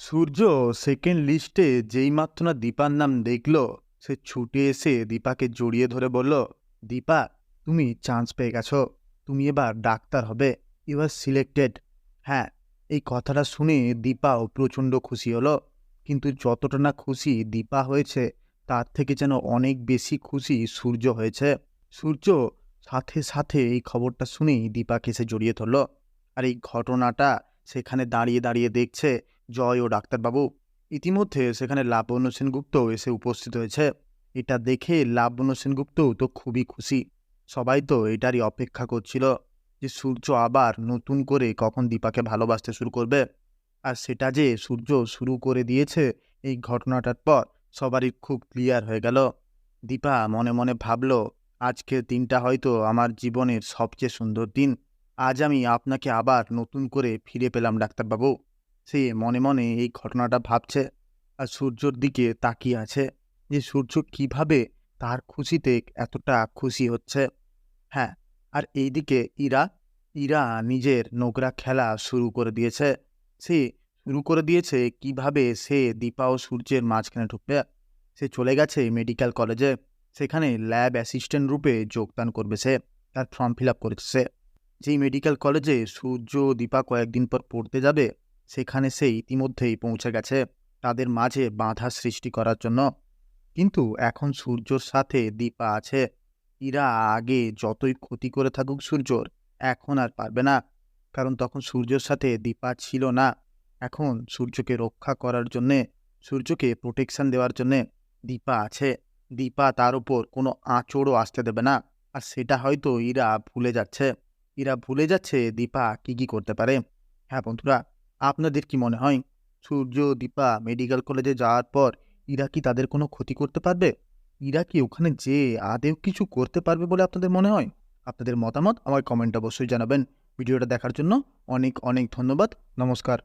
সূর্য second লিস্টে যেই মাত্র না দীপার নাম দেখল, সে ছুটে এসে দীপাকে জড়িয়ে ধরে বলল, দীপা, তুমি চান্স পেয়ে গেছো। তুমি এবার ডাক্তার হবে। ইউ আর সিলেক্টেড হ্যাঁ এই কথাটা শুনে দীপাও প্রচণ্ড খুশি হলো। কিন্তু যতটা না খুশি দীপা হয়েছে, তার থেকে যেন অনেক বেশি খুশি সূর্য হয়েছে। সূর্য সাথে সাথে এই খবরটা শুনেই দীপাকে এসে জড়িয়ে ধরলো। আর এই ঘটনাটা সেখানে দাঁড়িয়ে দাঁড়িয়ে দেখছে জয় ও ডাক্তারবাবু। ইতিমধ্যে সেখানে লাবণ্য সেনগুপ্ত এসে উপস্থিত হয়েছে। এটা দেখে লাবণ্য সেনগুপ্তও তো খুবই খুশি। সবাই তো এটারই অপেক্ষা করছিল যে সূর্য আবার নতুন করে কখন দীপাকে ভালোবাসতে শুরু করবে। আর সেটা যে সূর্য শুরু করে দিয়েছে এই ঘটনাটার পর সবারই খুব ক্লিয়ার হয়ে গেল। দীপা মনে মনে ভাবল আজকের দিনটা হয়তো আমার জীবনের সবচেয়ে সুন্দর দিন। আজ আমি আপনাকে আবার নতুন করে ফিরে পেলাম, ডাক্তারবাবু। সে মনে মনে এই ঘটনাটা ভাবছে আর সূর্যর দিকে তাকিয়ে আছে যে সূর্য কীভাবে তার খুশিতে এতটা খুশি হচ্ছে। হ্যাঁ আর এইদিকে ইরা ইরা নিজের নোংরা খেলা শুরু করে দিয়েছে। সে শুরু করে দিয়েছে কীভাবে সে দীপা ও সূর্যের মাঝখানে ঢুকবে। সে চলে গেছে মেডিকেল কলেজে। সেখানে ল্যাব অ্যাসিস্ট্যান্ট রূপে যোগদান করবে সে, তার ফর্ম ফিল আপ করেছে যেই মেডিকেল কলেজে সূর্য দীপা কয়েকদিন পর পড়তে যাবে সেখানে সে ইতিমধ্যেই পৌঁছে গেছে তাদের মাঝে বাধা সৃষ্টি করার জন্য। কিন্তু এখন সূর্যর সাথে দীপা আছে। ইরা আগে যতই ক্ষতি করে থাকুক সূর্যর, এখন আর পারবে না। কারণ তখন সূর্যর সাথে দীপা ছিল না। এখন সূর্যকে রক্ষা করার জন্যে, সূর্যকে প্রোটেকশন দেওয়ার জন্যে দীপা আছে। দীপা তার উপর কোনো আঁচড়ও আসতে দেবে না। আর সেটা হয়তো ইরা ভুলে যাচ্ছে। ইরা ভুলে যাচ্ছে দীপা কি কি করতে পারে। হ্যাঁ বন্ধুরা আপনাদের কি মনে হয়? সূর্য, দীপা, মেডিকেল কলেজে যাওয়ার পর ইরা কি তাদের কোনো ক্ষতি করতে পারবে? ইরা কি ওখানে যে আদেও কিছু করতে পারবে বলে আপনাদের মনে হয়? আপনাদের মতামত আমার কমেন্ট অবশ্যই জানাবেন। ভিডিওটা দেখার জন্য অনেক অনেক ধন্যবাদ। নমস্কার।